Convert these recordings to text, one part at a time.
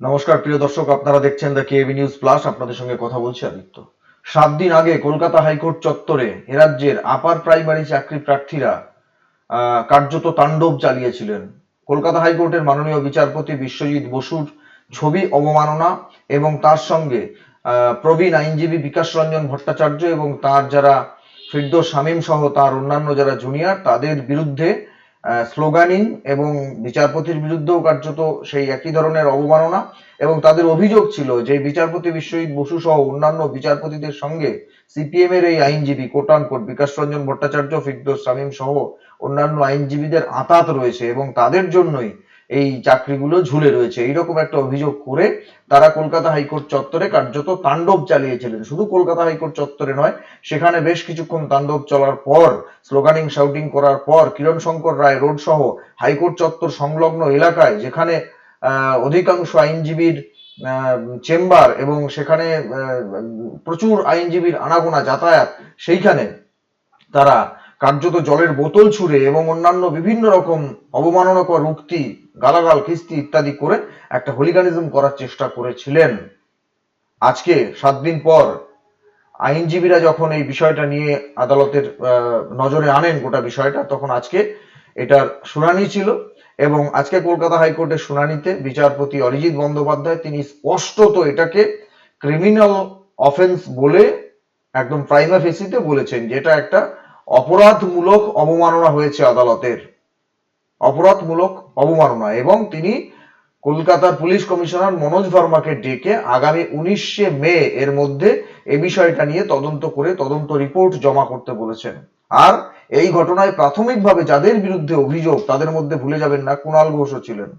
নমস্কার, প্রিয় দর্শক, আপনারা দেখছেন দ্য কেবি নিউজ প্লাস আপনাদের সঙ্গে কথা বলছি আদিত্য। সাত দিন আগে কলকাতা হাইকোর্ট চত্বরে এ রাজ্যের আপার প্রাইমারি চাকরি প্রার্থীরা কার্যত তাণ্ডব চালিয়েছিলেন। কলকাতা হাইকোর্টের মাননীয় বিচারপতি বিশ্বজিৎ বসুর ছবি অবমাননা এবং তার সঙ্গে প্রবীণ আইনজীবী বিকাশ রঞ্জন ভট্টাচার্য এবং তার যারা ফিরদোস শামীম সহ তার অন্যান্য যারা জুনিয়র, তাদের বিরুদ্ধে স্লোগানিং এবং বিচারপতির বিরুদ্ধেও কার্যত সেই একই ধরনের অবমাননা এবং তাদের অভিযোগ ছিল যে বিচারপতি বিশ্বজিৎ বসু সহ অন্যান্য বিচারপতিদের সঙ্গে সিপিএম এর এই আইনজীবী কোটানকোট বিকাশ রঞ্জন ভট্টাচার্য, ফিরদোস শামীম সহ অন্যান্য আইনজীবীদের আতাত রয়েছে এবং তাদের জন্যই এই চাকরিগুলো ঝুলে রয়েছে। এইরকম একটা অভিযোগ করে তারা কলকাতা হাইকোর্ট চত্বরে কার্যত তাণ্ডব চালিয়েছিলেন। শুধু কলকাতা হাইকোর্ট চত্বরে নয়, সেখানে বেশ কিছুক্ষণ তাণ্ডব চলার পর স্লোগানিং শাউটিং করার পর কিরণ শঙ্কর রায় রোড সহ হাইকোর্ট চত্বর সংলগ্ন এলাকায়, যেখানে অধিকাংশ আইনজীবীর চেম্বার এবং সেখানে প্রচুর আইনজীবীর আনাগোনা যাতায়াত, সেইখানে তারা কার্যত জলের বোতল ছুঁড়ে এবং অন্যান্য বিভিন্ন রকম অবমাননাকর উক্তি, গালাগাল কিস্তি ইত্যাদি করে একটা হোলিগানিজম করার চেষ্টা করেছিলেন। আজকে সাত দিন পর আইনজীবীরা যখন এই বিষয়টা নিয়ে আদালতের নজরে আনেন গোটা বিষয়টা, তখন আজকে এটার শুনানি ছিল এবং আজকে কলকাতা হাইকোর্টের শুনানিতে বিচারপতি অরিজিৎ বন্দ্যোপাধ্যায় তিনি স্পষ্টত এটাকে ক্রিমিনাল অফেন্স বলে, একদম প্রাইমা ফেসিতে বলেছেন যেটা একটা অপরাধমূলক অবমাননা হয়েছে আদালতের। অপরাধমূলক অবমাননা এবং তিনি কলকাতার পুলিশ কমিশনার মনোজ ভার্মাকে ডেকে আগামী উনিশে মে এর মধ্যে এ বিষয়টা নিয়ে তদন্ত করে তদন্ত রিপোর্ট জমা করতে বলেছেন। আর এই ঘটনায় প্রাথমিকভাবে যাদের বিরুদ্ধে অভিযোগ তাদের মধ্যে ভুলে যাবেন না, কুণাল ঘোষও ছিলেন।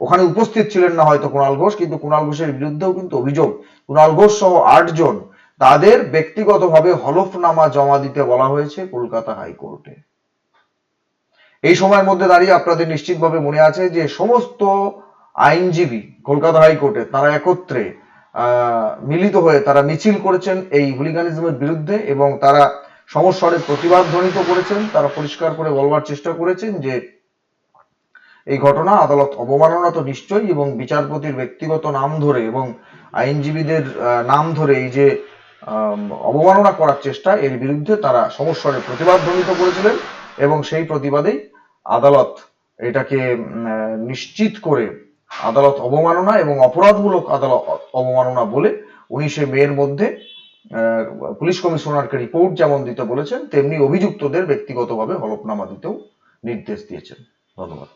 ওখানে উপস্থিত ছিলেন না হয়তো কুণাল ঘোষ, কিন্তু কুণাল ঘোষের বিরুদ্ধেও কিন্তু অভিযোগ। কুণাল ঘোষ সহ আটজন তাদের ব্যক্তিগতভাবে হলফনামা জমা দিতে বলা হয়েছে কলকাতা হাইকোর্টে। এই সময়ের মধ্যে দাঁড়িয়ে আপনাদের নিশ্চিতভাবে মনে আছে যে সমস্ত আইনজীবী কলকাতা হাইকোর্টে তারা একত্রে মিলিত হয়ে তারা মিছিল করেছেন এই হুলিগানিজমের বিরুদ্ধে এবং তারা সমস্বরে প্রতিবাদ ধ্বনিত করেছেন, তারা পরিষ্কার করে বলবার চেষ্টা করেছেন যে এই ঘটনা আদালত অবমাননা তো নিশ্চয়ই এবং বিচারপতির ব্যক্তিগত নাম ধরে এবং আইনজীবীদের নাম ধরে এই যে অবমাননা করার চেষ্টা এর বিরুদ্ধে তারা সমস্বরে প্রতিবাদ ধ্বনিত করেছিলেন এবং সেই প্রতিবাদেই আদালত এটাকে নিশ্চিত করে আদালত অবমাননা এবং অপরাধমূলক আদালত অবমাননা বলে উনিশে মে এর মধ্যে পুলিশ কমিশনারকে রিপোর্ট যেমন দিতে বলেছেন, তেমনি অভিযুক্তদের ব্যক্তিগতভাবে হলফনামা দিতেও নির্দেশ দিয়েছেন। ধন্যবাদ।